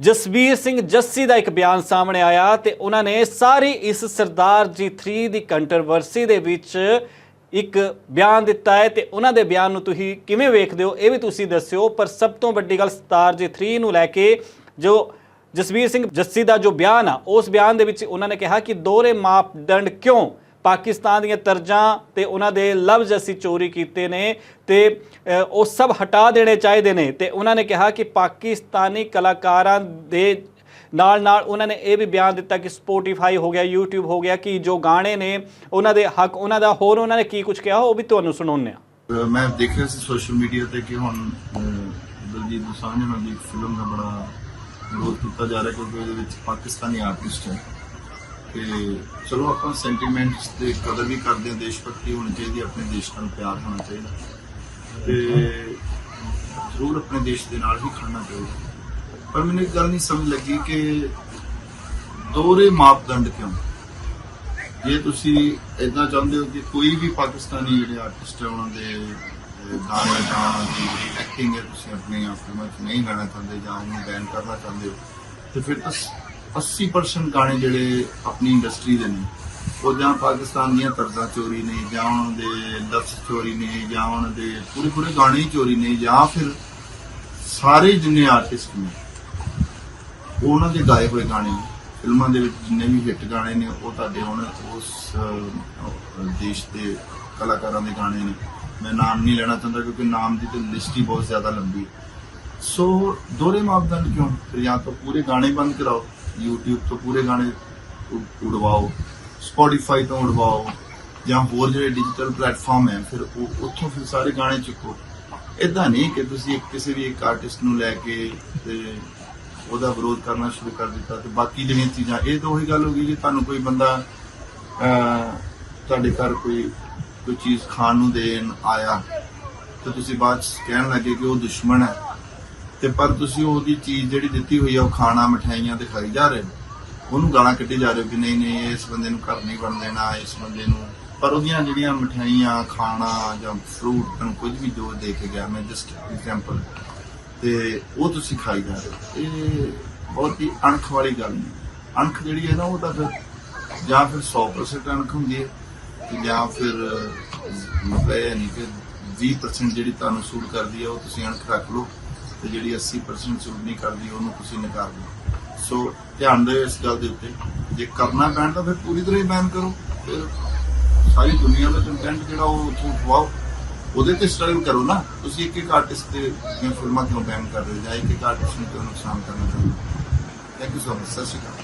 ਜਸਵੀਰ ਸਿੰਘ ਜੱਸੀ ਦਾ ਇੱਕ ਬਿਆਨ ਸਾਹਮਣੇ ਆਇਆ ਤੇ ਉਹਨਾਂ ਨੇ ਸਾਰੀ ਇਸ ਸਰਦਾਰ ਜੀ 3 ਦੀ ਕੰਟਰੋਵਰਸੀ ਦੇ ਵਿੱਚ ਇੱਕ ਬਿਆਨ ਦਿੱਤਾ ਹੈ ਤੇ ਉਹਨਾਂ ਦੇ ਬਿਆਨ ਨੂੰ ਤੁਸੀਂ ਕਿਵੇਂ ਵੇਖਦੇ ਹੋ? ਇਹ ਵੀ ਤੁਸੀਂ ਦੱਸਿਓ, ਪਰ ਸਭ ਤੋਂ ਵੱਡੀ ਗੱਲ ਸਰਦਾਰ ਜੀ 3 ਨੂੰ ਲੈ ਕੇ ਜੋ ਜਸਵੀਰ ਸਿੰਘ ਜੱਸੀ ਦਾ ਜੋ ਬਿਆਨ ਆ, ਉਸ ਬਿਆਨ ਦੇ ਵਿੱਚ ਉਹਨਾਂ ਨੇ ਕਿਹਾ ਕਿ ਦੋਹਰੇ ਮਾਪਦੰਡ ਕਿਉਂ ਪਾਕਿਸਤਾਨ ਦੀਆਂ ਤਰਜਾਂ ਤੇ ਉਹਨਾਂ ਦੇ ਲਫ਼ਜ਼ ਅਸੀਂ ਚੋਰੀ ਕੀਤੇ ਨੇ ਤੇ ਉਹ ਸਭ ਹਟਾ ਦੇਣੇ ਚਾਹੀਦੇ ਨੇ। ਤੇ ਉਹਨਾਂ ਨੇ ਕਿਹਾ ਕਿ ਪਾਕਿਸਤਾਨੀ ਕਲਾਕਾਰਾਂ ਦੇ ਨਾਲ ਨਾਲ ਉਹਨਾਂ ਨੇ ਇਹ ਵੀ ਬਿਆਨ ਦਿੱਤਾ ਕਿ ਸਪੋਟੀਫਾਈ ਹੋ ਗਿਆ, YouTube ਹੋ ਗਿਆ, ਕਿ ਜੋ ਗਾਣੇ ਨੇ ਉਹਨਾਂ ਦੇ ਹੱਕ, ਉਹਨਾਂ ਦਾ, ਹੋਰ ਉਹਨਾਂ ਨੇ ਕੀ ਕੁਝ ਕਿਹਾ, ਉਹ ਵੀ ਤੁਹਾਨੂੰ ਸੁਣਾਉਂਦੇ ਆ ਮੈਂ ਦੇਖਿਆ ਸੀ ਸੋਸ਼ਲ ਮੀਡੀਆ ਤੇ ਕਿ ਹੁਣ ਦਲਜੀਤ ਦੋਸਾਂਝ ਨਾਲ ਦੀ ਫਿਲਮ ਦਾ ਬੜਾ ਵਿਰੋਧ ਕੀਤਾ ਜਾ ਰਿਹਾ ਕਿਉਂਕਿ ਉਹਦੇ ਵਿੱਚ ਪਾਕਿਸਤਾਨੀ ਆਰਟਿਸਟ ਹੈ। ਤੇ ਚਲੋ ਆਪਾਂ ਸੈਂਟੀਮੈਂਟਸ ਤੇ ਕਦਰ ਵੀ ਕਰਦੇ ਹਾਂ ਦੇਸ਼ ਭਗਤੀ ਹੋਣੀ ਚਾਹੀਦੀ ਹੈ, ਆਪਣੇ ਦੇਸ਼ ਨਾਲ ਪਿਆਰ ਹੋਣਾ ਚਾਹੀਦਾ। ਤੇ ਜ਼ਰੂਰ ਆਪਣੇ ਦੇਸ਼ ਦੇ ਨਾਲ ਵੀ ਖੜਨਾ ਚਾਹੀਦਾ। ਪਰ ਮੈਨੂੰ ਇੱਕ ਗੱਲ ਨਹੀਂ ਸਮਝ ਲੱਗੀ ਕਿ ਦੋਹਰੇ ਮਾਪਦੰਡ ਕਿਉਂ? ਜੇ ਤੁਸੀਂ ਇਦਾਂ ਚਾਹੁੰਦੇ ਹੋ ਕਿ ਕੋਈ ਵੀ ਪਾਕਿਸਤਾਨੀ ਜਿਹੜੇ ਆਰਟਿਸਟ ਹੈ ਉਹਨਾਂ ਦੇ ਗਾਣੇ ਗਾਉਣ ਦੀ ਐਕਟਿੰਗ ਹੈ ਤੁਸੀਂ ਆਪਣੀ ਫਿਲਮਾਂ 'ਚ ਨਹੀਂ ਗਾਣਾ ਚਾਹੁੰਦੇ ਜਾਂ ਉਹਨੂੰ ਬੈਨ ਕਰਨਾ ਚਾਹੁੰਦੇ ਹੋ ਤੇ ਫਿਰ ਤਾਂ 80% ਗਾਣੇ ਜਿਹੜੇ ਆਪਣੀ ਇੰਡਸਟਰੀ ਦੇ ਨੇ, ਉਹ ਜਾਂ ਪਾਕਿਸਤਾਨ ਦੀਆਂ ਤਰਜ਼ਾਂ ਚੋਰੀ ਨੇ, ਜਾਂ ਉਹਨਾਂ ਦੇ ਲਫ਼ਜ਼ ਚੋਰੀ ਨੇ, ਜਾਂ ਉਹਨਾਂ ਦੇ ਪੂਰੇ ਪੂਰੇ ਗਾਣੇ ਹੀ ਚੋਰੀ ਨੇ, ਜਾਂ ਫਿਰ ਸਾਰੇ ਜਿੰਨੇ ਆਰਟਿਸਟ ਨੇ, ਉਹ ਉਹਨਾਂ ਦੇ ਗਾਏ ਹੋਏ ਗਾਣੇ, ਫਿਲਮਾਂ ਦੇ ਵਿੱਚ ਜਿੰਨੇ ਵੀ ਹਿੱਟ ਗਾਣੇ ਨੇ, ਉਹ ਤੁਹਾਡੇ ਹੁਣ ਉਸ ਦੇਸ਼ ਦੇ ਕਲਾਕਾਰਾਂ ਦੇ ਗਾਣੇ ਨੇ। ਮੈਂ ਨਾਮ ਨਹੀਂ ਲੈਣਾ ਚਾਹੁੰਦਾ ਕਿਉਂਕਿ ਨਾਮ ਦੀ ਤੇ ਲਿਸਟ ਹੀ ਬਹੁਤ ਜ਼ਿਆਦਾ ਲੰਬੀ ਹੈ। ਸੋ, ਦੋਹਰੇ ਮਾਪਦੰਡ ਕਿਉਂ? ਫਿਰ ਜਾਂ ਤਾਂ ਪੂਰੇ ਗਾਣੇ ਬੰਦ ਕਰਾਓ YouTube ਤੋਂ ਪੂਰੇ ਗਾਣੇ ਉਡਵਾਓ, Spotify ਤੋਂ ਉਡਵਾਓ, ਜਾਂ ਹੋਰ ਜਿਹੜੇ ਡਿਜੀਟਲ ਪਲੇਟਫਾਰਮ ਹੈ, ਫਿਰ ਉਹ ਉੱਥੋਂ ਫਿਰ ਸਾਰੇ ਗਾਣੇ ਚੁੱਕੋ। ਇਦਾਂ ਨਹੀਂ ਕਿ ਤੁਸੀਂ ਇੱਕ ਕਿਸੇ ਵੀ ਇੱਕ ਆਰਟਿਸਟ ਨੂੰ ਲੈ ਕੇ ਤੇ ਉਹਦਾ ਵਿਰੋਧ ਕਰਨਾ ਸ਼ੁਰੂ ਕਰ ਦਿੱਤਾ ਤੇ ਬਾਕੀ ਜਿਹੜੀਆਂ ਚੀਜ਼ਾਂ, ਇਹ ਤਾਂ ਉਹੀ ਗੱਲ ਹੋ ਗਈ ਜੇ ਤੁਹਾਨੂੰ ਕੋਈ ਬੰਦਾ ਤੁਹਾਡੇ ਘਰ ਕੋਈ ਕੋਈ ਚੀਜ਼ ਖਾਣ ਨੂੰ ਦੇਣ ਆਇਆ, ਤੇ ਤੁਸੀਂ ਬਾਅਦ ਚ ਕਹਿਣ ਲੱਗੇ ਕਿ ਉਹ ਦੁਸ਼ਮਣ ਹੈ। ਤੇ ਪਰ ਤੁਸੀਂ ਉਹਦੀ ਚੀਜ਼ ਜਿਹੜੀ ਦਿੱਤੀ ਹੋਈ ਆ, ਉਹ ਖਾਣਾ ਮਠਾਈਆਂ ਤੇ ਖਾਈ ਜਾ ਰਹੇ ਹੋ ਉਹਨੂੰ ਗਾਲਾਂ ਕੱਢੀ ਜਾ ਰਹੇ ਹੋ ਕਿ ਨਹੀਂ ਨਹੀਂ, ਇਸ ਬੰਦੇ ਨੂੰ ਘਰ ਨਹੀਂ ਬਣ ਦੇਣਾ, ਇਸ ਬੰਦੇ ਨੂੰ। ਪਰ ਉਹਦੀਆਂ ਜਿਹੜੀਆਂ ਮਠਾਈਆਂ ਖਾਣਾ ਜਾਂ ਫਰੂਟ ਤੁਹਾਨੂੰ ਕੁਝ ਵੀ ਜੋ ਦੇ ਕੇ ਗਿਆ, ਮੈਂ ਜਸਟ ਐਗਜ਼ਾਮਪਲ ਤੇ ਉਹ ਤੁਸੀਂ ਖਾਈ ਜਾ ਰਹੇ ਹੋ। ਇਹ ਬਹੁਤ ਹੀ ਅਣਖ ਵਾਲੀ ਗੱਲ ਨਹੀਂ। ਅਣਖ ਜਿਹੜੀ ਹੈ ਨਾ, ਉਹ ਤਾਂ ਫਿਰ ਜਾਂ ਫਿਰ 100% ਅਣਖ ਹੁੰਦੀ ਹੈ ਤੇ ਜਾਂ ਫਿਰ, ਮਤਲਬ ਇਹ ਨਹੀਂ ਕਿ 20% ਜਿਹੜੀ ਤੁਹਾਨੂੰ ਸੂਟ ਕਰਦੀ ਹੈ, ਉਹ ਤੁਸੀਂ ਅਣਖ ਰੱਖ ਲਓ। ਤੇ ਜਿਹੜੀ 80% ਸੂਟ ਨਹੀਂ ਕਰਦੀ ਉਹਨੂੰ ਤੁਸੀਂ ਨਕਾਰ ਦਿਓ। ਸੋ ਧਿਆਨ ਦਿਓ ਇਸ ਗੱਲ ਦੇ ਉੱਤੇ। ਜੇ ਕਰਨਾ ਪੈਣ ਤਾਂ ਫਿਰ ਪੂਰੀ ਤਰ੍ਹਾਂ ਹੀ ਬੈਨ ਕਰੋ। ਫਿਰ ਸਾਰੀ ਦੁਨੀਆ ਦਾ ਕੰਟੈਂਟ ਜਿਹੜਾ ਉਹ ਉੱਥੋਂ ਖਵਾਓ। ਉਹਦੇ ਤੇ ਸਟਰਗਲ ਕਰੋ ਨਾ। ਤੁਸੀਂ ਇੱਕ ਇੱਕ ਆਰਟਿਸਟ ਦੇ ਦੀਆਂ ਫਿਲਮਾਂ ਕਿਉਂ ਬੈਨ ਕਰ ਰਹੇ ਹੋ? ਜਾਂ ਇੱਕ ਇੱਕ ਆਰਟਿਸਟ ਨੂੰ ਕਿਉਂ ਨੁਕਸਾਨ ਕਰਨਾ ਚਾਹੁੰਦੇ ਹੋ? ਥੈਂਕ ਯੂ ਸੋ ਮਚ ਸਤਿ ਸ਼੍ਰੀ ਅਕਾਲ।